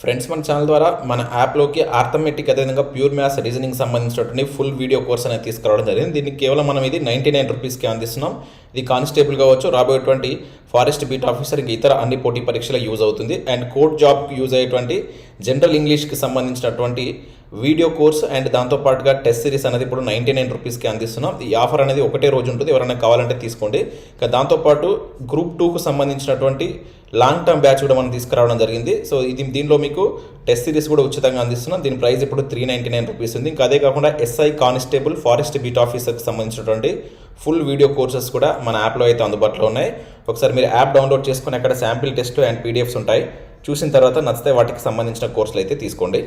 Friends మన channel ద్వారా మన యాప్లోకి ఆర్థమెటిక్ అదేవిధంగా ప్యూర్ మ్యాథ్స్ రీజనింగ్ సంబంధించినటువంటి ఫుల్ వీడియో కోర్స్ అనేది తీసుకురావడం జరిగింది. దీనికి కేవలం మనం ఇది నైంటీ నైన్ రూపీస్కి అందిస్తున్నాం. ఇది కానిస్టేబుల్ కావచ్చు రాబోయేటువంటి ఫారెస్ట్ బీట్ ఆఫీసర్ ఇంకా ఇతర అన్ని పోటీ పరీక్షలు యూజ్ అవుతుంది. అండ్ కోర్ట్ జాబ్కి యూజ్ అయ్యేటువంటి జనరల్ ఇంగ్లీష్కి సంబంధించినటువంటి వీడియో కోర్స్ అండ్ దాంతోపాటుగా టెస్ట్ సిరీస్ అనేది ఇప్పుడు నైంటీ నైన్ రూపీస్కి అందిస్తున్నాం. ఈ ఆఫర్ అనేది ఒకటే రోజు ఉంటుంది. ఎవరైనా కావాలంటే తీసుకోండి. ఇంకా దాంతోపాటు గ్రూప్ టూకు సంబంధించినటువంటి లాంగ్ టర్మ్ బ్యాచ్ కూడా మనం తీసుకురావడం జరిగింది. సో ఇది దీనిలో మీకు టెస్ట్ సిరీస్ కూడా ఉచితంగా అందిస్తున్నాం. దీని ప్రైస్ ఇప్పుడు త్రీ నైంటీ నైన్ రూపీస్ ఉంది. ఇంకా అదే కాకుండా ఎస్ఐ కానిస్టేబుల్ ఫారెస్ట్ బీట్ ఆఫీసర్కి సంబంధించినటువంటి ఫుల్ వీడియో కోర్సెస్ కూడా మన యాప్లో అయితే అందుబాటులో ఉన్నాయి. ఒకసారి మీరు యాప్ డౌన్లోడ్ చేసుకుని అక్కడ శాంపిల్ టెస్ట్ అండ్ పీడిఎఫ్స్ ఉంటాయి. చూసిన తర్వాత నచ్చితే వాటికి సంబంధించిన కోర్సులు అయితే తీసుకోండి.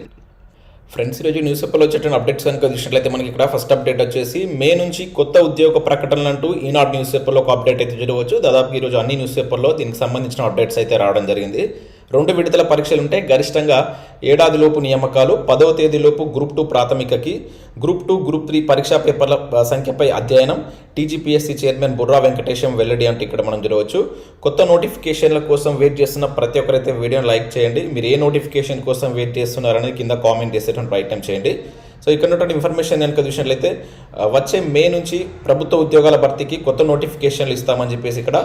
ఫ్రెండ్స్ ఈరోజు న్యూస్ పేపర్లో వచ్చేటువంటి అప్డేట్స్ కనుక చూసినట్లయితే మనకి ఇక్కడ ఫస్ట్ అప్డేట్ వచ్చేసి మే నుంచి కొత్త ఉద్యోగ ప్రకటనలు అంటూ ఈనాడు న్యూస్ పేపర్లో ఒక అప్డేట్ అయితే చూడవచ్చు దాదాపు ఈరోజు అన్ని న్యూస్ పేపర్లో దీనికి సంబంధించిన అప్డేట్స్ అయితే రావడం జరిగింది. రెండు విడతల పరీక్షలు ఉంటే గరిష్టంగా ఏడాదిలోపు నియామకాలు పదవ తేదీలోపు గ్రూప్ టూ ప్రాథమికకి గ్రూప్ టూ గ్రూప్ త్రీ పరీక్షా పేపర్ల సంఖ్యపై అధ్యయనం టీజీపీఎస్సీ చైర్మన్ బుర్రా వెంకటేశం వెల్లడి అంటే ఇక్కడ మనం చూడవచ్చు కొత్త నోటిఫికేషన్ల కోసం వెయిట్ చేస్తున్న ప్రతి ఒక్కరైతే వీడియోని లైక్ చేయండి. మీరు ఏ నోటిఫికేషన్ కోసం వెయిట్ చేస్తున్నారనేది కింద కామెంట్ చేసేటువంటి ప్రయత్నం చేయండి. సో ఇక్కడ ఉన్నటువంటి ఇన్ఫర్మేషన్ కనుక చూసినట్లయితే వచ్చే మే నుంచి ప్రభుత్వ ఉద్యోగాల భర్తీకి కొత్త నోటిఫికేషన్లు ఇస్తామని చెప్పేసి ఇక్కడ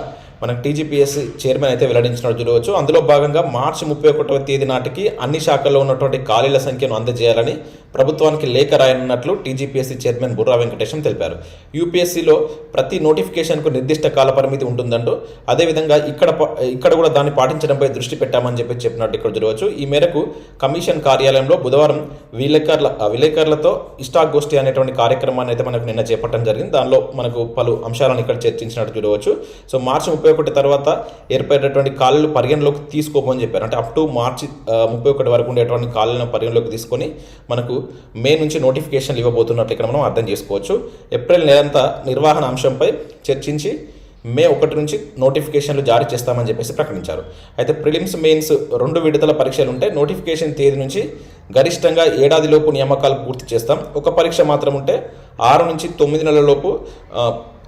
మనకు టీజీపీఎస్సీ చైర్మన్ అయితే వెల్లడించినట్టు చూడవచ్చు. అందులో భాగంగా మార్చి ముప్పై ఒకటవ తేదీ నాటికి అన్ని శాఖల్లో ఉన్నటువంటి ఖాళీల సంఖ్యను అందజేయాలని ప్రభుత్వానికి లేఖ రాయనున్నట్లు టీజీపీఎస్సీ చైర్మన్ బుర్రా వెంకటేశం తెలిపారు. యూపీఎస్సీలో ప్రతి నోటిఫికేషన్కు నిర్దిష్ట కాల పరిమితి ఉంటుందంటూ అదేవిధంగా ఇక్కడ ఇక్కడ కూడా దాన్ని పాటించడంపై దృష్టి పెట్టామని చెప్పి చెప్పినట్టు ఇక్కడ చూడవచ్చు ఈ మేరకు కమిషన్ కార్యాలయంలో బుధవారం విలేకరుల విలేకరులతో విలేకరులతో ఇష్టాగోష్ఠి అనేటువంటి కార్యక్రమాన్ని అయితే మనకు నిన్న చేపట్టడం జరిగింది. దానిలో మనకు పలు అంశాలను ఇక్కడ చర్చించినట్టు చూడవచ్చు సో మార్చి ముప్పై ఒకటి తర్వాత ఏర్పడేటువంటి కాళ్ళు పరిగణలోకి తీసుకోమని చెప్పారు. అంటే అప్ టు మార్చి ముప్పై ఒకటి వరకు ఉండేటువంటి కాళ్ళను పరిగణలోకి తీసుకొని మనకు మే నుంచి నోటిఫికేషన్లు ఇవ్వబోతున్నట్లు ఇక్కడ మనం అర్థం చేసుకోవచ్చు. ఏప్రిల్ నెలంతా నిర్వహణ అంశంపై చర్చించి మే ఒకటి నుంచి నోటిఫికేషన్లు జారీ చేస్తామని చెప్పేసి ప్రకటించారు. అయితే ప్రిలిమ్స్ మెయిన్స్ రెండు విడతల పరీక్షలు ఉంటే నోటిఫికేషన్ తేదీ నుంచి గరిష్టంగా ఏడాదిలోపు నియామకాలు పూర్తి చేస్తాం. ఒక పరీక్ష మాత్రం ఉంటే ఆరు నుంచి తొమ్మిది నెలలలోపు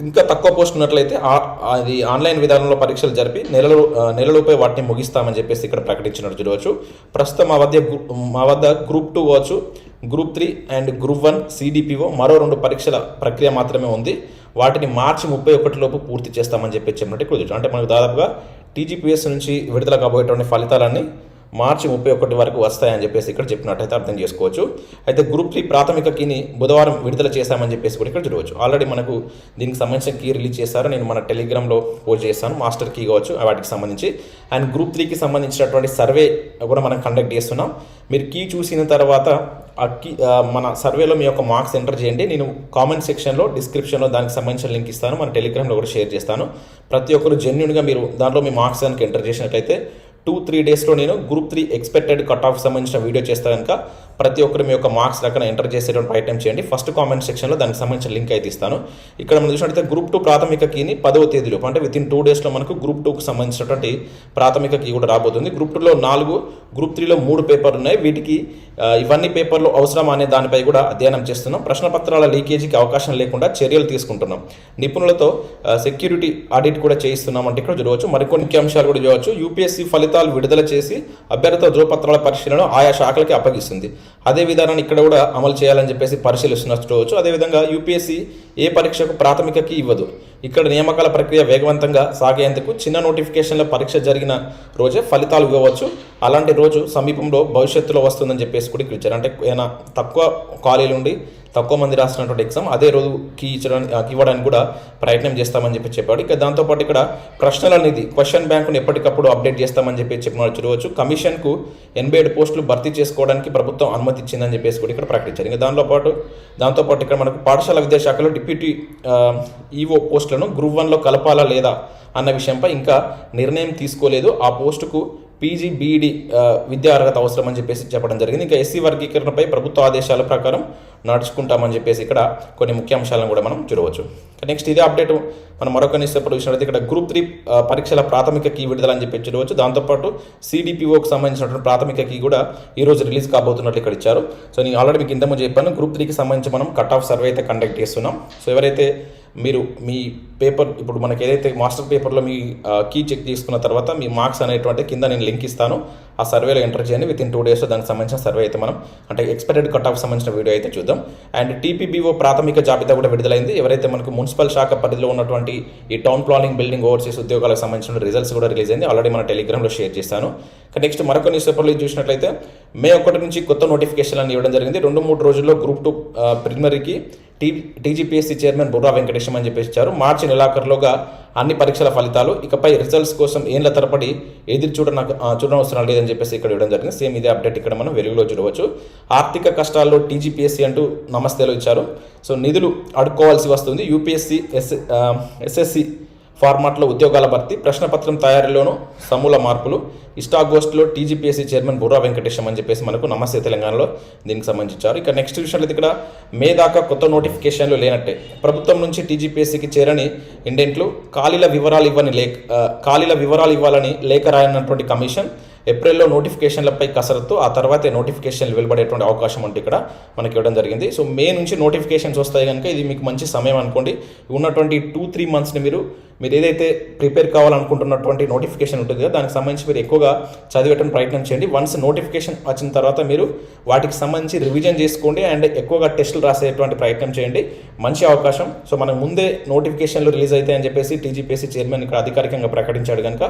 ఇంకా తక్కువ పోస్ట్ ఉన్నట్లయితే అది ఆన్లైన్ విధానంలో పరీక్షలు జరిపి నెలలు నెలలోపే వాటిని ముగిస్తామని చెప్పేసి ఇక్కడ ప్రకటించినట్టు చూడవచ్చు. ప్రస్తుతం మా వద్ద మా వద్ద గ్రూప్ టూ కావచ్చు group three and group one CDPO మరో రెండు పరీక్షల ప్రక్రియ మాత్రమే ఉంది. వాటిని మార్చి ముప్పై ఒకటిలోపు పూర్తి చేస్తామని చెప్పి చెప్పినట్టు ఇక్కడ అంటే మనకు దాదాపుగా టీజీపీఎస్ నుంచి విడుదల కాబోయేటువంటి ఫలితాలన్నీ మార్చి ముప్పై ఒకటి వరకు వస్తాయని చెప్పేసి ఇక్కడ చెప్పినట్టయితే అర్థం చేసుకోవచ్చు. అయితే గ్రూప్ త్రీ ప్రాథమిక కీని బుధవారం విడుదల చేశామని చెప్పేసి కూడా ఇక్కడ చూడవచ్చు. ఆల్రెడీ మనకు దీనికి సంబంధించిన కీ రిలీజ్ చేశారు. నేను మన టెలిగ్రామ్లో పోస్ట్ చేస్తాను. మాస్టర్ కీ కావచ్చు వాటికి సంబంధించి. అండ్ గ్రూప్ త్రీకి సంబంధించినటువంటి సర్వే కూడా మనం కండక్ట్ చేస్తున్నాం. మీరు కీ చూసిన తర్వాత ఆ కీ మన సర్వేలో మీ యొక్క మార్క్స్ ఎంటర్ చేయండి. నేను కామెంట్ సెక్షన్లో డిస్క్రిప్షన్లో దానికి సంబంధించిన లింక్ ఇస్తాను. మన టెలిగ్రామ్లో కూడా షేర్ చేస్తాను. ప్రతి ఒక్కరు జెన్యున్గా మీరు దాంట్లో మీ మార్క్స్ దానికి ఎంటర్ చేసినట్లయితే టూ త్రీ డేస్లో నేను group three expected cut off సంబంధించిన వీడియో చేస్తా కనుక ప్రతి ఒక్కరు మీ యొక్క మార్క్స్ రకన ఎంటర్ చేసేటువంటి ప్రయత్నం చేయండి. ఫస్ట్ కామెంట్ సెక్షన్లో దానికి సంబంధించిన లింక్ అయితే ఇస్తాను. ఇక్కడ మనం చూసినట్లయితే గ్రూప్ టూ ప్రాథమిక కీని పదవ తేదీలో అంటే విత్ ఇన్ టూ డేస్లో మనకు గ్రూప్ టూకి సంబంధించినటువంటి ప్రాథమిక కీ కూడా రాబోతుంది. గ్రూప్ టూలో నాలుగు గ్రూప్ త్రీలో మూడు పేపర్లు ఉన్నాయి. వీటికి ఇవన్నీ పేపర్లు అవసరం అనే దానిపై కూడా అధ్యయనం చేస్తున్నాం. ప్రశ్న పత్రాల లీకేజీకి అవకాశం లేకుండా చర్యలు తీసుకుంటున్నాం. నిపుణులతో సెక్యూరిటీ ఆడిట్ కూడా చేయిస్తున్నాం అంటే ఇక్కడ చూడవచ్చు. మరికొన్ని అంశాలు కూడా చూడవచ్చు. యూపీఎస్సీ ఫలితాలు విడుదల చేసి అభ్యర్థుల ధృవపత్రాల పరిశీలన ఆయా శాఖలకి అప్పగిస్తుంది. అదే విధానాన్ని ఇక్కడ కూడా అమలు చేయాలని చెప్పేసి పరిశీలిస్తున్నట్టు చూడవచ్చు. అదేవిధంగా యూపీఎస్సీ ఏ పరీక్షకు ప్రాథమికకి ఇవ్వదు. ఇక్కడ నియామకాల ప్రక్రియ వేగవంతంగా సాగేందుకు చిన్న నోటిఫికేషన్ల పరీక్ష జరిగిన రోజే ఫలితాలు ఇవ్వవచ్చు. అలాంటి రోజు సమీపంలో భవిష్యత్తులో వస్తుందని చెప్పేసి కూడా ఇక్కడ ఇచ్చారు. అంటే ఏమైనా తక్కువ ఖాళీలు ఉండి తక్కువ మంది రాసినటువంటి ఎగ్జామ్ అదే రోజు కీ ఇచ్చడానికి ఇవ్వడానికి కూడా ప్రయత్నం చేస్తామని చెప్పి చెప్పాడు. ఇక దాంతోపాటు ఇక్కడ ప్రశ్నలు అనేది క్వశ్చన్ బ్యాంకును ఎప్పటికప్పుడు అప్డేట్ చేస్తామని చెప్పి చెప్పినాడు చూడవచ్చు. కమిషన్కు ఎనభై ఏడు పోస్టులు భర్తీ చేసుకోవడానికి ప్రభుత్వం అనుమతి ఇచ్చిందని చెప్పేసి కూడా ఇక్కడ ప్రకటించారు. ఇంకా దానిలో పాటు దాంతోపాటు ఇక్కడ మనకు పాఠశాల విద్యాశాఖలో డిప్యూటీ ఈఓ పోస్టులను గ్రూప్ వన్లో కలపాలా లేదా అన్న విషయంపై ఇంకా నిర్ణయం తీసుకోలేదు. ఆ పోస్టుకు పీజీ బీఈడి విద్యా అర్హత అవసరం అని చెప్పేసి చెప్పడం జరిగింది. ఇంకా ఎస్సీ వర్గీకరణపై ప్రభుత్వ ఆదేశాల ప్రకారం నడుచుకుంటామని చెప్పేసి ఇక్కడ కొన్ని ముఖ్య అంశాలను కూడా మనం చూడవచ్చు. నెక్స్ట్ ఇదే అప్డేట్ మనం మరొక న్యూస్ పేపర్ చూసినట్లయితే ఇక్కడ గ్రూప్ త్రీ పరీక్షల ప్రాథమిక కీ విడుదల అని చెప్పి చూడవచ్చు. దాంతోపాటు సిడిపిఓకి సంబంధించినటువంటి ప్రాథమిక కీ కూడా ఈ రోజు రిలీజ్ కాబోతున్నట్లు ఇక్కడ ఇచ్చారు. సో నేను ఆల్రెడీ మీకు ఇంతకుముందు చెప్పాను గ్రూప్ త్రీకి సంబంధించి మనం కట్ ఆఫ్ సర్వే అయితే కండక్ట్ చేస్తున్నాం. సో ఎవరైతే మీరు మీ పేపర్ ఇప్పుడు మనకి ఏదైతే మాస్టర్ పేపర్లో మీ కీ చెక్ చేసుకున్న తర్వాత మీ మార్క్స్ అనేటువంటి కింద నేను లింక్ ఇస్తాను. ఆ సర్వేలో ఎంటర్ చేయండి. విత్ ఇన్ టూ డేస్లో దానికి సంబంధించిన సర్వే అయితే మనం అంటే ఎక్స్పెక్టెడ్ కట్ ఆఫ్ సంబంధించిన వీడియో అయితే చూద్దాం. అండ్ టీపీబీఓ ప్రాథమిక జాబితా కూడా విడుదలైంది. ఎవరైతే మనకు మున్సిపల్ శాఖ పరిధిలో ఉన్నటువంటి ఈ టౌన్ ప్లానింగ్ బిల్డింగ్ ఓవర్సీస్ ఉద్యోగాలకు సంబంధించిన రిజల్ట్స్ కూడా రిలీజ్ అయింది. ఆల్రెడీ మన టెలిగ్రామ్లో షేర్ చేస్తాను నెక్స్ట్ మరొక న్యూస్ పేపర్లో చూసినట్లయితే మే ఒకటి నుంచి కొత్త నోటిఫికేషన్లను ఇవ్వడం జరిగింది. రెండు మూడు రోజుల్లో group two ప్రిలిమరీకి T TGPSC chairman Burra Venkatesham అని చెప్పేసి ఇచ్చారు. మార్చి నెలాఖరులోగా అన్ని పరీక్షల ఫలితాలు. ఇకపై రిజల్ట్స్ కోసం ఏళ్ళ తరబడి ఎదురు చూడ నాకు చూడనవసరం లేదని చెప్పేసి ఇక్కడ ఇవ్వడం జరిగింది. సేమ్ ఇదే అప్డేట్ ఇక్కడ మనం వెలుగులో చూడవచ్చు. ఆర్థిక కష్టాల్లో టీజీపీఎస్సీ అంటూ నమస్తేలో ఇచ్చారు. సో నిధులు అడుక్కోవాల్సి వస్తుంది. యూపీఎస్సీ ఎస్ ఎస్ఎస్సి ఫార్మాట్లో ఉద్యోగాల భర్తీ ప్రశ్నపత్రం తయారీలోనూ సమూల మార్పులు. ఇస్టాగోస్ట్లో టీజీపీఎస్సీ చైర్మన్ బుర్రా వెంకటేశం అని చెప్పేసి మనకు నమస్తే తెలంగాణలో దీనికి సంబంధించారు. ఇక నెక్స్ట్ విషయంలో ఇక్కడ మే దాకా కొత్త నోటిఫికేషన్లు లేనట్టే. ప్రభుత్వం నుంచి టీజీపీఎస్సీకి చేరని ఇండెంట్లు ఖాళీల వివరాలు ఇవ్వని లేఖ ఖాళీల వివరాలు ఇవ్వాలని లేఖ రాయనటువంటి కమిషన్ ఏప్రిల్లో నోటిఫికేషన్లపై కసరత్తు ఆ తర్వాతే నోటిఫికేషన్లు వెలువడేటువంటి అవకాశం ఉంటే ఇక్కడ మనకి ఇవ్వడం జరిగింది. సో మే నుంచి నోటిఫికేషన్స్ వస్తాయి కనుక ఇది మీకు మంచి సమయం అనుకోండి. ఉన్నటువంటి టూ త్రీ మంత్స్ని మీరు మీరు ఏదైతే ప్రిపేర్ కావాలనుకుంటున్నటువంటి నోటిఫికేషన్ ఉంటుంది కదా దానికి సంబంధించి మీరు ఎక్కువగా చదివేయడానికి ప్రయత్నం చేయండి. వన్స్ నోటిఫికేషన్ వచ్చిన తర్వాత మీరు వాటికి సంబంధించి రివిజన్ చేసుకోండి అండ్ ఎక్కువగా టెస్టులు రాసేటువంటి ప్రయత్నం చేయండి. మంచి అవకాశం. సో మనకు ముందే నోటిఫికేషన్లు రిలీజ్ అవుతాయి అని చెప్పేసి టీజీపీఎస్సీ చైర్మన్ ఇక్కడ అధికారికంగా ప్రకటించాడు కనుక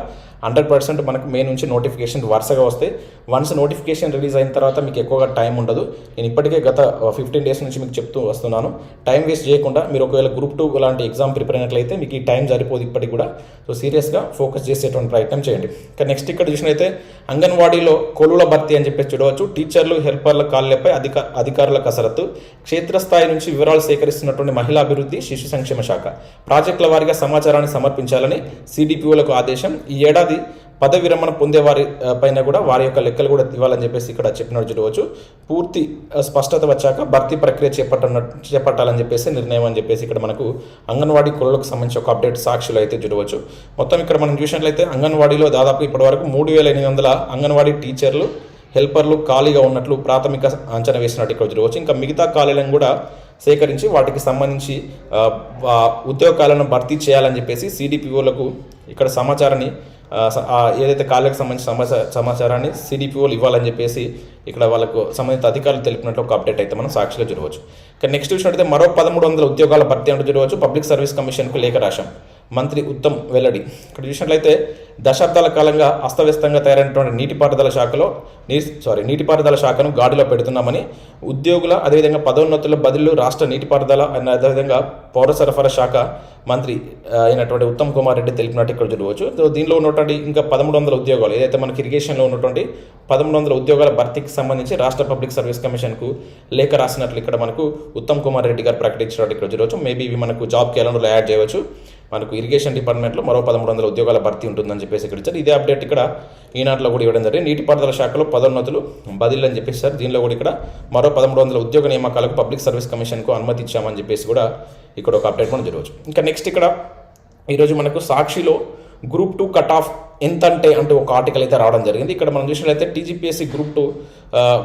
హండ్రెడ్ పర్సెంట్ మనకు మే నుంచి నోటిఫికేషన్ వరుసగా వస్తాయి. వన్స్ నోటిఫికేషన్ రిలీజ్ అయిన తర్వాత మీకు ఎక్కువగా టైం ఉండదు. నేను ఇప్పటికే గత ఫిఫ్టీన్ డేస్ నుంచి మీకు చెప్తూ వస్తున్నాను. టైం వేస్ట్ చేయకుండా మీరు ఒకవేళ గ్రూప్ టూ లాంటి ఎగ్జామ్ ప్రిపేర్ అయినట్లయితే మీకు ఈ టైం సరిపోదు. ఇప్పటికి కూడా. సో సీరియస్గా ఫోకస్ చేసేటువంటి ప్రయత్నం చేయండి. ఇంకా నెక్స్ట్ ఇక్కడ చూసినైతే అంగన్వాడీలో కొలువుల భర్తీ అని చెప్పేసి చూడవచ్చు. టీచర్లు హెల్పర్ల కాళ్ళపై అధిక అధికారుల కసరత్తు క్షేత్రస్థాయి నుంచి వివరాలు సేకరిస్తున్నటువంటి మహిళా అభివృద్ధి శిశు సంక్షేమ శాఖ. ప్రాజెక్టుల వారీగా సమాచారాన్ని సమర్పించాలని సిడిపిఓలకు ఆదేశం. ఈ ఏడాది పదవి విరమణ పొందే వారి పైన కూడా వారి యొక్క లెక్కలు కూడా ఇవ్వాలని చెప్పేసి ఇక్కడ చెప్పినట్టు చూడవచ్చు. పూర్తి స్పష్టత వచ్చాక భర్తీ ప్రక్రియ చేపట్టన చేపట్టాలని చెప్పేసి నిర్ణయం అని చెప్పేసి ఇక్కడ మనకు అంగన్వాడీ కులలకు సంబంధించి ఒక అప్డేట్ సాక్షులు అయితే చూడవచ్చు. మొత్తం ఇక్కడ మనం చూసినట్లయితే అంగన్వాడీలో దాదాపు ఇప్పటివరకు మూడు వేల ఎనిమిది వందల అంగన్వాడీ టీచర్లు హెల్పర్లు ఖాళీగా ఉన్నట్లు ప్రాథమిక అంచనా వేసినట్టు ఇక్కడ చూడవచ్చు. ఇంకా మిగతా ఖాళీలను కూడా సేకరించి వాటికి సంబంధించి ఉద్యోగాలను భర్తీ చేయాలని చెప్పేసి సిడిపిఓలకు ఇక్కడ సమాచారాన్ని ఏదైతే ఖాళీలకు సంబంధించిన సమాచార సమాచారాన్ని సిడిపిఓలు ఇవ్వాలని చెప్పేసి ఇక్కడ వాళ్ళకు సంబంధిత అధికారులు తెలిపినట్లు ఒక అప్డేట్ అయితే మనం సాక్షిగా చూడవచ్చు. కానీ నెక్స్ట్ చూసినట్టయితే మరో పదమూడు వందల ఉద్యోగాల భర్తీ అంటూ చూడవచ్చు. పబ్లిక్ సర్వీస్ కమిషన్కు లేఖ రాశాం. మంత్రి ఉత్తమ్ వెల్లడి. ఇక్కడ చూసినట్లయితే దశాబ్దాల కాలంగా అస్తవ్యస్తంగా తయారైనటువంటి నీటిపారుదల శాఖలో నీ సారీ నీటిపారుదల శాఖను గాడిలో పెడుతున్నామని ఉద్యోగుల అదేవిధంగా పదోన్నతుల బదిలీలు రాష్ట్ర నీటిపారుదల అండ్ అదేవిధంగా పౌర సరఫరా శాఖ మంత్రి అయినటువంటి ఉత్తమ్ కుమార్ రెడ్డి తెలిపినట్టు ఇక్కడ చూడవచ్చు. సో దీనిలో ఉన్నటువంటి ఇంకా పదమూడు వందల ఉద్యోగాలు ఏదైతే మనకి ఇరిగేషన్లో ఉన్నటువంటి పదమూడు వందల ఉద్యోగాల భర్తీకి సంబంధించి రాష్ట్ర పబ్లిక్ సర్వీస్ కమిషన్కు లేఖ రాసినట్లు ఇక్కడ మనకు ఉత్తమ్ కుమార్ రెడ్డి గారు ప్రకటించినట్టు ఇక్కడ చూడవచ్చు. మేబీ ఇవి మనకు జాబ్ క్యాలెండర్లో యాడ్ చేయవచ్చు. మనకు ఇరిగేషన్ డిపార్ట్మెంట్లో మరో పదమూడు వందల ఉద్యోగాల భర్తీ ఉంటుందని చెప్పేసి ఇక్కడ ఇచ్చారు. ఇదే అప్డేట్ ఇక్కడ ఈనాటిలో కూడా ఇవ్వడం జరిగింది. నీటిపారుదల శాఖలో పదోన్నతులు బదిలీలు అని చెప్పేసి సార్. దీనిలో కూడా ఇక్కడ మరో పదమూడు వందల ఉద్యోగ నియామకాలకు పబ్లిక్ సర్వీస్ కమిషన్కు అనుమతి ఇచ్చామని చెప్పేసి కూడా ఇక్కడ ఒక అప్డేట్ మనం జరగవచ్చు ఇంకా నెక్స్ట్ ఇక్కడ ఈరోజు మనకు సాక్షిలో గ్రూప్ టూ కట్ ఆఫ్ ఎంత అంటే అంటే ఒక ఆర్టికల్ అయితే రావడం జరిగింది. ఇక్కడ మనం చూసినట్లయితే TGPSC group two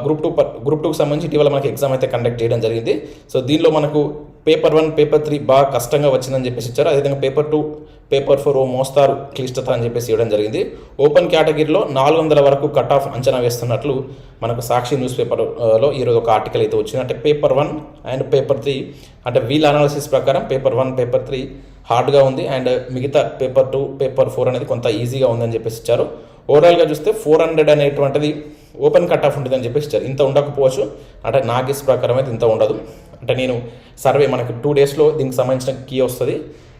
group two group టూకి సంబంధించి ఇటీవల మనకి ఎగ్జామ్ అయితే కండక్ట్ చేయడం జరిగింది. సో దీనిలో మనకు పేపర్ వన్ పేపర్ త్రీ బాగా కష్టంగా వచ్చిందని చెప్పేసి ఇచ్చారు. అదేవిధంగా పేపర్ టూ పేపర్ ఫోర్ ఓ మోస్తారు క్లిష్టత అని చెప్పేసి ఇవ్వడం జరిగింది. ఓపెన్ కేటగిరీలో నాలుగు వందల వరకు కట్ ఆఫ్ అంచనా వేస్తున్నట్లు మనకు సాక్షి న్యూస్ పేపర్లో ఈరోజు ఒక ఆర్టికల్ అయితే వచ్చింది. అంటే paper one and paper three అంటే వీల్ అనాలిసిస్ ప్రకారం పేపర్ వన్ పేపర్ త్రీ హార్డ్గా ఉంది అండ్ మిగతా పేపర్ టూ పేపర్ ఫోర్ అనేది కొంత ఈజీగా ఉందని చెప్పేసి ఇచ్చారు. ఓవరాల్గా చూస్తే ఫోర్ హండ్రెడ్ అనేటువంటిది ఓపెన్ కట్ ఆఫ్ ఉంటుందని చెప్పేసి ఇచ్చారు. ఇంత ఉండకపోవచ్చు. అంటే నాగిస్ ప్రకారం అయితే ఇంత ఉండదు. అంటే నేను సర్వే మనకు టూ డేస్లో దీనికి సంబంధించిన కీ వస్తుంది.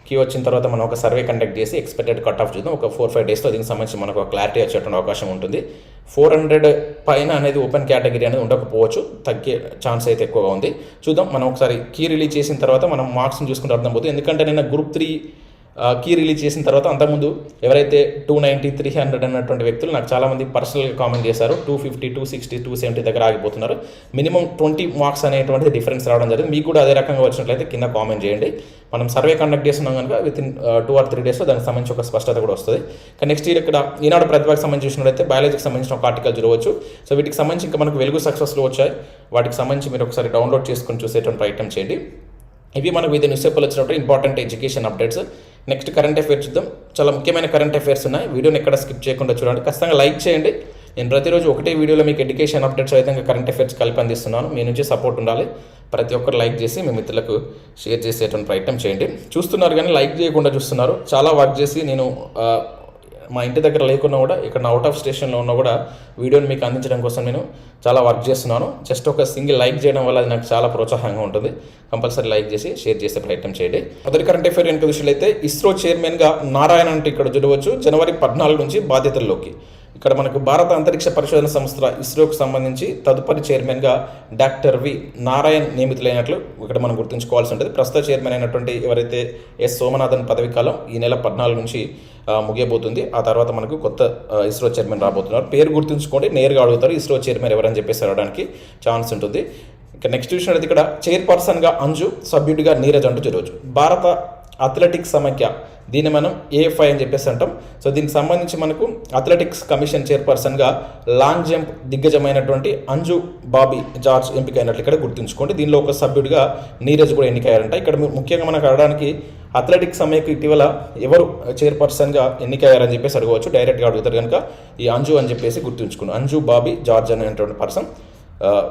కీ వచ్చిన తర్వాత మనం ఒక సర్వే కండక్ట్ చేసి ఎక్స్పెక్టెడ్ కట్ ఆఫ్ చూద్దాం. ఒక ఫోర్ ఫైవ్ డేస్లో దీనికి సంబంధించి మనకు ఒక క్లారిటీ వచ్చేటువంటి అవకాశం ఉంటుంది. ఫోర్ హండ్రెడ్ పైన అనేది ఓపెన్ కేటగిరీ అనేది ఉండకపోవచ్చు. తగ్గే ఛాన్స్ అయితే ఎక్కువగా ఉంది. చూద్దాం. మనం ఒకసారి కీ రిలీజ్ చేసిన తర్వాత మనం మార్క్స్ని చూసుకుంటే అర్థం పోతుంది ఎందుకంటే నేను గ్రూప్ త్రీ కీ రిలీజ్ చేసిన తర్వాత అంతకుముందు ఎవరైతే టూ నైంటీ త్రీ హండ్రెడ్ అన్నటువంటి వ్యక్తులు నాకు చాలామంది పర్సనల్గా కామెంట్ చేశారు two fifty two sixty two seventy దగ్గర ఆగిపోతున్నారు. మినిమం ట్వంటీ మార్క్స్ అనేటువంటిది డిఫరెన్స్ రావడం జరిగింది. మీకు కూడా అదే రకంగా వచ్చినట్లయితే కింద కామెంట్ చేయండి. మనం సర్వే కండక్ట్ చేస్తున్నాం కనుక within two or three డేస్లో దానికి సంబంధించి ఒక స్పష్టత కూడా వస్తుంది. కానీ నెక్స్ట్ ఇయర్ ఇక్కడ ఈనాడు ప్రతిభకు సంబంధించినట్లయితే బయాలజీకి సంబంధించిన ఒక ఆర్టికల్ చూడవచ్చు. సో వీటికి సంబంధించి ఇంకా మనకు వెలుగు సక్సెస్లో వచ్చాయి. వాటికి సంబంధించి మీరు ఒకసారి డౌన్లోడ్ చేసుకొని చూసేటువంటి ప్రయత్నం చేయండి. ఇవి మనకు వివిధ న్యూస్ పేపర్లు వచ్చినప్పుడు important education updates. Next current affairs చూద్దాం. చాలా ముఖ్యమైన కరెంట్ అఫేర్స్ ఉన్నాయి. వీడియోని ఎక్కడ స్కిప్ చేయకుండా చూడండి. ఖచ్చితంగా లైక్ చేయండి. నేను ప్రతిరోజు ఒకటే వీడియోలో మీకు ఎడ్యుకేషన్ అప్డేట్స్ విధంగా కరెంట్ అఫైర్స్ కలిపి అందిస్తున్నాను. మీ నుంచి సపోర్ట్ ఉండాలి. ప్రతి ఒక్కరు లైక్ చేసి మీ మిత్రులకు షేర్ చేసేటువంటి ప్రయత్నం చేయండి. చూస్తున్నారు కానీ లైక్ చేయకుండా చూస్తున్నారు. చాలా వర్క్ చేసి నేను మా ఇంటి దగ్గర లేకున్నా కూడా ఇక్కడ నా అవుట్ ఆఫ్ స్టేషన్లో ఉన్నా కూడా వీడియోని మీకు అందించడం కోసం నేను చాలా వర్క్ చేస్తున్నాను. జస్ట్ ఒక సింగిల్ లైక్ చేయడం వల్ల అది నాకు చాలా ప్రోత్సాహంగా ఉంటుంది. కంపల్సరీ లైక్ చేసి షేర్ చేసే ప్రయత్నం చేయండి. మొదటి కరెంట్ అఫైర్ విషయంలో అయితే ఇస్రో చైర్మన్గా నారాయణ అంటే ఇక్కడ చూడవచ్చు. జనవరి పద్నాలుగు నుంచి బాధ్యతల్లోకి. ఇక్కడ మనకు భారత అంతరిక్ష పరిశోధన సంస్థ ఇస్రోకు సంబంధించి తదుపరి చైర్మన్గా డాక్టర్ వి నారాయణ్ నియమితులైనట్లు ఇక్కడ మనం గుర్తుంచుకోవాల్సి ఉంటుంది. ప్రస్తుత చైర్మన్ అయినటువంటి ఎవరైతే ఎస్. సోమనాథన్ పదవి కాలం ఈ నెల పద్నాలుగు నుంచి ముగియబోతుంది. ఆ తర్వాత మనకు కొత్త ఇస్రో చైర్మన్ రాబోతున్నారు. పేరు గుర్తుంచుకోండి. నేరుగా అడుగుతారు. ఇస్రో చైర్మన్ ఎవరని చెప్పేసి అడగడానికి ఛాన్స్ ఉంటుంది. ఇక నెక్స్ట్ చూసినట్లయితే ఇక్కడ చైర్పర్సన్గా అంజు సభ్యుడిగా నీరజ్ అంటూ చూడవచ్చు భారత అథ్లెటిక్స్ సమైక్య. దీన్ని మనం ఏఎఫ్ఐ అని చెప్పేసి అంటాం. సో దీనికి సంబంధించి మనకు అథ్లెటిక్స్ కమిషన్ చైర్పర్సన్గా లాంగ్ జంప్ దిగ్గజమైనటువంటి అంజు బాబీ జార్జ్ ఎంపికైనట్లు ఇక్కడ గుర్తుంచుకోండి. దీనిలో ఒక సభ్యుడిగా నీరజ్ కూడా ఎన్నికయ్యారంట. ఇక్కడ ముఖ్యంగా మనకు అడగడానికి అథ్లెటిక్స్ సమైక్య ఇటీవల ఎవరు చైర్పర్సన్గా ఎన్నికయ్యారని చెప్పేసి అడగవచ్చు. డైరెక్ట్గా అడుగుతారు కనుక ఈ అంజు అని చెప్పేసి గుర్తుంచుకున్నాను అంజు బాబీ జార్జ్ అనేటువంటి పర్సన్.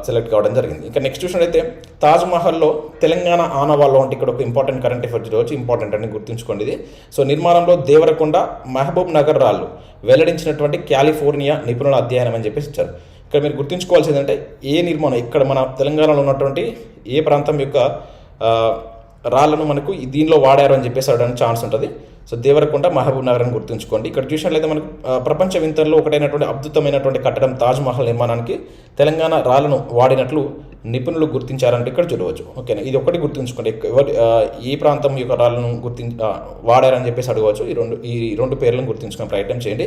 సెలెక్ట్ కావడం జరిగింది. ఇంకా నెక్స్ట్ చూసినట్టయితే అయితే తాజ్మహల్లో తెలంగాణ ఆనవాళ్ళు అంటే ఇక్కడ ఒక ఇంపార్టెంట్ కరెంట్ అఫేర్స్ వచ్చి ఇంపార్టెంట్ అని గుర్తుంచుకోండి ఇది. సో నిర్మాణంలో దేవరకొండ మహబూబ్ నగర్ రాళ్ళు వెల్లడించినటువంటి కాలిఫోర్నియా నిపుణుల అధ్యయనం అని చెప్పేసి ఇచ్చారు. ఇక్కడ మీరు గుర్తుంచుకోవాల్సిందంటే ఏంటంటే ఏ నిర్మాణం ఇక్కడ మన తెలంగాణలో ఉన్నటువంటి ఏ ప్రాంతం యొక్క రాళ్ళను మనకు దీనిలో వాడారు అని చెప్పేసి అడగడానికి ఛాన్స్ ఉంటుంది. సో దేవరకొండ మహబూబ్ నగర్ అని గుర్తుంచుకోండి. ఇక్కడ చూసినట్లయితే మనకు ప్రపంచ వింతల్లో ఒకటైనటువంటి అద్భుతమైనటువంటి కట్టడం తాజ్మహల్ నిర్మాణానికి తెలంగాణ రాళ్ళను వాడినట్లు నిపుణులు గుర్తించారంటే ఇక్కడ చూడవచ్చు. ఓకేనా? ఇది ఒకటి గుర్తుంచుకోండి. ఎవరి ఈ ప్రాంతం యొక్క రాళ్ళను గుర్తి వాడారని చెప్పేసి అడగవచ్చు. ఈ రెండు ఈ రెండు పేర్లను గుర్తుంచుకునే ప్రయత్నం చేయండి.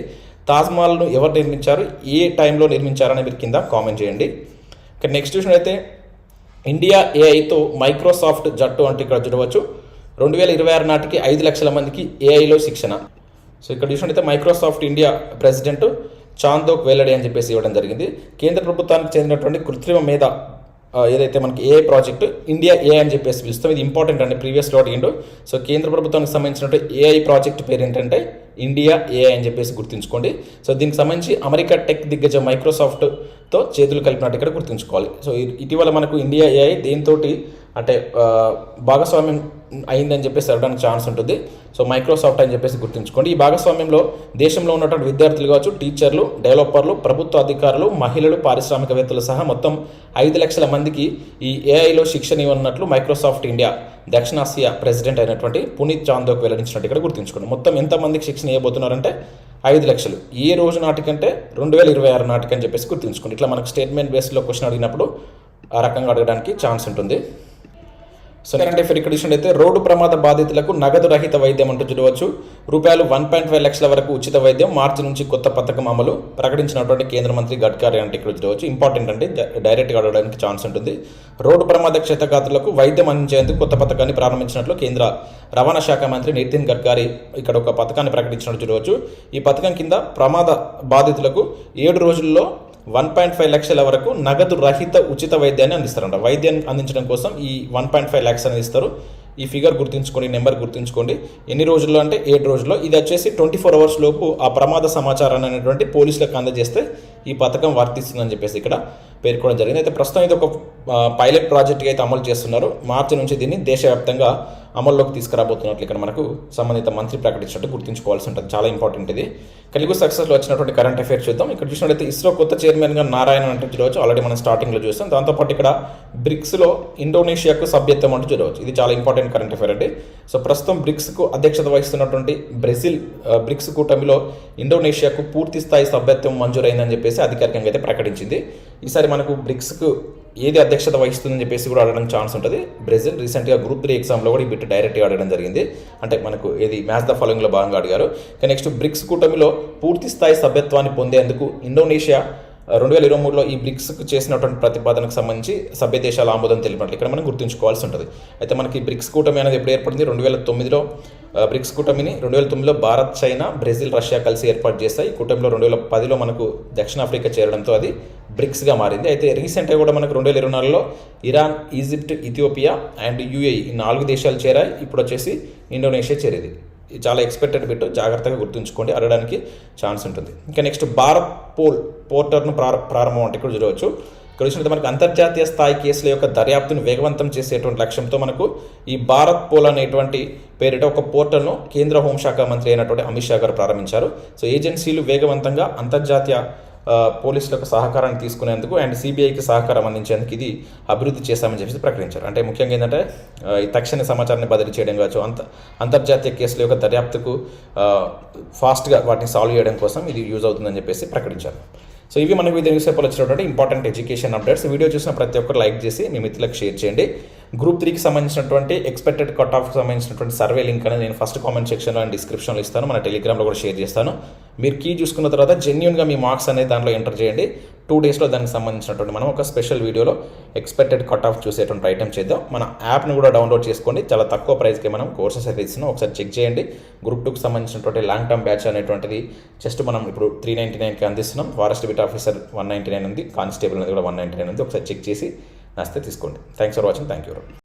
తాజ్మహల్ను ఎవరు నిర్మించారు? ఏ టైంలో నిర్మించారని మీరు కింద కామెంట్ చేయండి. ఇక నెక్స్ట్ చూసినట్లయితే ఇండియా ఏఐతో మైక్రోసాఫ్ట్ జట్టు అంటే ఇక్కడ చూడవచ్చు. రెండు వేల ఇరవై ఆరు నాటికి ఐదు లక్షల మందికి ఏఐలో శిక్షణ. సో ఇక్కడ చూసినట్టయితే మైక్రోసాఫ్ట్ ఇండియా ప్రెసిడెంట్ చాందోక్ వెల్లడి అని చెప్పేసి ఇవ్వడం జరిగింది. కేంద్ర ప్రభుత్వానికి చెందినటువంటి కృత్రిమ మీద ఏదైతే మనకి ఏఐ ప్రాజెక్ట్ ఇండియా ఏ అని చెప్పేసి పిలుస్తాం. ఇది ఇంపార్టెంట్ అండి ప్రీవియస్లో అడిగిండు. సో కేంద్ర ప్రభుత్వానికి సంబంధించినటువంటి ఏఐ ప్రాజెక్ట్ పేరు ఏంటంటే ఇండియా ఏఐ అని చెప్పేసి గుర్తుంచుకోండి. సో దీనికి సంబంధించి అమెరికా టెక్ దిగ్గజ మైక్రోసాఫ్ట్తో చేతులు కలిపినట్టు ఇక్కడ గుర్తుంచుకోవాలి. సో ఇటీవల మనకు ఇండియా ఏఐ దేంతో అంటే భాగస్వామ్యం అయిందని చెప్పేసి అడగడానికి ఛాన్స్ ఉంటుంది. సో మైక్రోసాఫ్ట్ అని చెప్పేసి గుర్తుంచుకోండి. ఈ భాగస్వామ్యంలో దేశంలో ఉన్నటువంటి విద్యార్థులు కావచ్చు టీచర్లు డెవలపర్లు ప్రభుత్వ అధికారులు మహిళలు పారిశ్రామికవేత్తలు సహా మొత్తం ఐదు లక్షల మందికి ఈ ఏఐలో శిక్షణ ఇవ్వనున్నట్లు మైక్రోసాఫ్ట్ ఇండియా దక్షిణాసియా ప్రెసిడెంట్ అయినటువంటి పునీత్ చాందోక్ వెల్లడించినట్టు ఇక్కడ గుర్తుంచుకోండి. మొత్తం ఎంతమందికి శిక్షణ ఇవ్వబోతున్నారంటే ఐదు లక్షలు. ఏ రోజు నాటికంటే రెండు వేల ఇరవై ఆరు నాటికని చెప్పేసి గుర్తుంచుకోండి. ఇట్లా మనకు స్టేట్మెంట్ బేస్లో క్వశ్చన్ అడిగినప్పుడు ఆ రకంగా అడగడానికి ఛాన్స్ ఉంటుంది. సో కరెంట్ అఫేర్ ఇక్కడ రోడ్డు ప్రమాద బాధితులకు నగదు రహిత వైద్యం అంటూ చూడవచ్చు. రూపాయలు వన్ పాయింట్ ఫైవ్ లక్షల వరకు ఉచిత వైద్యం మార్చి నుంచి కొత్త పథకం అమలు ప్రకటించినటువంటి కేంద్ర మంత్రి గడ్కరీ అంటే ఇక్కడ చూడవచ్చు. ఇంపార్టెంట్ అంటే డైరెక్ట్గా అడగడానికి ఛాన్స్ ఉంటుంది. రోడ్డు ప్రమాద క్షతగాతులకు వైద్యం అందించేందుకు కొత్త పథకాన్ని ప్రారంభించినట్లు కేంద్ర రవాణా శాఖ మంత్రి నితిన్ గడ్కరీ ఇక్కడ ఒక పథకాన్ని ప్రకటించినట్టు చూడవచ్చు. ఈ పథకం కింద ప్రమాద బాధితులకు ఏడు రోజుల్లో వన్ పాయింట్ ఫైవ్ లక్షల వరకు నగదు రహిత ఉచిత వైద్యాన్ని అందిస్తారంట. వైద్యాన్ని అందించడం కోసం ఈ వన్ పాయింట్ ఫైవ్ ల్యాక్స్ అనేది ఇస్తారు. ఈ ఫిగర్ గుర్తుంచుకోండి నెంబర్ గుర్తుంచుకోండి. ఎన్ని రోజుల్లో అంటే ఏడు రోజుల్లో. ఇది వచ్చేసి ట్వంటీ ఫోర్ అవర్స్ లోపు ఆ ప్రమాద సమాచారాన్ని అనేటువంటి పోలీసులకు అందజేస్తే ఈ పథకం వర్తిస్తుందని చెప్పేసి ఇక్కడ పేర్కొనడం జరిగింది. అయితే ప్రస్తుతం ఇది ఒక పైలట్ ప్రాజెక్ట్గా అయితే అమలు చేస్తున్నారు. మార్చి నుంచి దీన్ని దేశవ్యాప్తంగా అమల్లోకి తీసుకురాబోతున్నట్లు ఇక్కడ మనకు సంబంధిత మంత్రి ప్రకటించినట్టు గుర్తుంచుకోవాల్సి ఉంటుంది. చాలా ఇంపార్టెంట్ ఇది. కలిగి సక్సెస్లో వచ్చినటువంటి కరెంట్ అఫైర్స్ చూద్దాం. ఇక్కడ చూసినట్లయితే ఇస్రో కొత్త చైర్మన్గా నారాయణ అంటే చూడవచ్చు. ఆల్రెడీ మనం స్టార్టింగ్లో చూస్తాం దాంతోపాటు ఇక్కడ బ్రిక్స్లో ఇండోనేషియాకు సభ్యత్వం అంటూ చూడవచ్చు. ఇది చాలా ఇంపార్టెంట్ కరెంట్ అఫైర్ అండి. సో ప్రస్తుతం బ్రిక్స్కు అధ్యక్షత వహిస్తున్నటువంటి బ్రెజిల్ బ్రిక్స్ కూటమిలో ఇండోనేషియాకు పూర్తి స్థాయి సభ్యత్వం మంజూరైందని చెప్పేసి అధికారికంగా అయితే ప్రకటించింది. ఈసారి మనకు బ్రిక్స్కు ఏది అధ్యక్షత వహిస్తుందని చెప్పేసి కూడా ఆడడం ఛాన్స్ ఉంటుంది. బ్రెజిల్ రీసెంట్గా గ్రూప్ త్రీ ఎగ్జామ్లో కూడా ఈ బిట్ డైరెక్ట్గా ఆడడం జరిగింది. అంటే మనకు ఏది మ్యాచ్ ద ఫాలోయింగ్లో భాగంగా అడిగారు నెక్స్ట్ బ్రిక్స్ కూటమిలో పూర్తి స్థాయి సభ్యత్వాన్ని పొందేందుకు ఇండోనేషియా రెండు వేల ఇరవై మూడులో ఈ బ్రిక్స్ చేసినటువంటి ప్రతిపాదనకు సంబంధించి సభ్య దేశాల ఆమోదం తెలిపినట్లు ఇక్కడ మనం గుర్తుంచుకోవాల్సి ఉంటుంది. అయితే మనకి బ్రిక్స్ కూటమి అనేది ఎప్పుడు ఏర్పడింది? రెండు వేల తొమ్మిదిలో బ్రిక్స్ కూటమిని రెండు వేల తొమ్మిదిలో భారత్ చైనా బ్రెజిల్ రష్యా కలిసి ఏర్పాటు చేస్తాయి కూటమిలో రెండు వేల పదిలో మనకు దక్షిణాఫ్రికా చేరడంతో అది బ్రిక్స్గా మారింది. అయితే రీసెంట్గా కూడా మనకు రెండు వేల ఇరవై నాలుగులో Iran Egypt Ethiopia and UAE ఈ నాలుగు దేశాలు చేరాయి. ఇప్పుడు వచ్చేసి ఇండోనేషియా చేరేది. చాలా ఎక్స్పెక్టెడ్ బిట్ జాగ్రత్తగా గుర్తుంచుకోండి అడగడానికి ఛాన్స్ ఉంటుంది. ఇంకా నెక్స్ట్ భారత్ పోల్ పోర్టర్ను ప్రార ప్రారంభం అంటే ఇక్కడ చూడవచ్చు. ఇక్కడ చూసినట్టు మనకు అంతర్జాతీయ స్థాయి కేసుల యొక్క దర్యాప్తును వేగవంతం చేసేటువంటి లక్ష్యంతో మనకు ఈ భారత్ పోల్ అనేటువంటి పేరిట ఒక పోర్టల్ను కేంద్ర హోంశాఖ మంత్రి అయినటువంటి అమిత్ షా గారు ప్రారంభించారు. సో ఏజెన్సీలు వేగవంతంగా అంతర్జాతీయ పోలీసులకు సహకారాన్ని తీసుకునేందుకు అండ్ సిబిఐకి సహకారం అందించేందుకు ఇది అభివృద్ధి చేశామని చెప్పేసి ప్రకటించారు. అంటే ముఖ్యంగా ఏంటంటే తక్షణ సమాచారాన్ని బదిలీ చేయడం కావచ్చు అంత అంతర్జాతీయ కేసుల యొక్క దర్యాప్తుకు ఫాస్ట్గా వాటిని సాల్వ్ చేయడం కోసం ఇది యూజ్ అవుతుందని చెప్పేసి ప్రకటించారు. సో ఇవి మనకు విధంగా న్యూస్ వచ్చినటువంటి ఇంపార్టెంట్ ఎడ్యుకేషన్ అప్డేట్స్. వీడియో చూసిన ప్రతి ఒక్కరు లైక్ చేసి మీ మిత్రులకు షేర్ చేయండి. గ్రూప్ త్రీకి సంబంధించినటువంటి ఎక్స్పెక్టెడ్ కట్ ఆఫ్కి సంబంధించినటువంటి సర్వే లింక్ అనేది నేను ఫస్ట్ కామెంట్ సెక్షన్లో అండ్ డిస్క్రిప్షన్లో ఇస్తాను. మన టెలిగ్రామ్లో కూడా షేర్ చేస్తాను. మీరు కీ చూసుకున్న తర్వాత జెన్యున్గా మీ మార్క్స్ అనేది దాంట్లో ఎంటర్ చేయండి. టూ డేస్లో దానికి సంబంధించినటువంటి మనం ఒక స్పెషల్ వీడియోలో ఎక్స్పెక్టెడ్ కట్ ఆఫ్ చూసేటువంటి ఐటమ్ చేద్దాం. మన యాప్ను కూడా డౌన్లోడ్ చేసుకోండి. చాలా తక్కువ ప్రైస్కి మనం కోర్సెస్ అయితే ఇస్తున్నాం. ఒకసారి చెక్ చేయండి. గ్రూప్ టూకి సంబంధించినటువంటి లాంగ్ టర్మ్ బ్యాచ్ అనేటువంటిది జస్ట్ మనం ఇప్పుడు త్రీ నైంటీ నైన్కి అందిస్తున్నాం. Forest beat officer one ninety nine ఉంది. కానిస్టేబుల్ అనేది కూడా వన్ నైంటీ నైన్ ఉంది. ఒకసారి చెక్ చేసి నస్తే తీసుకోండి. Thanks for watching thank you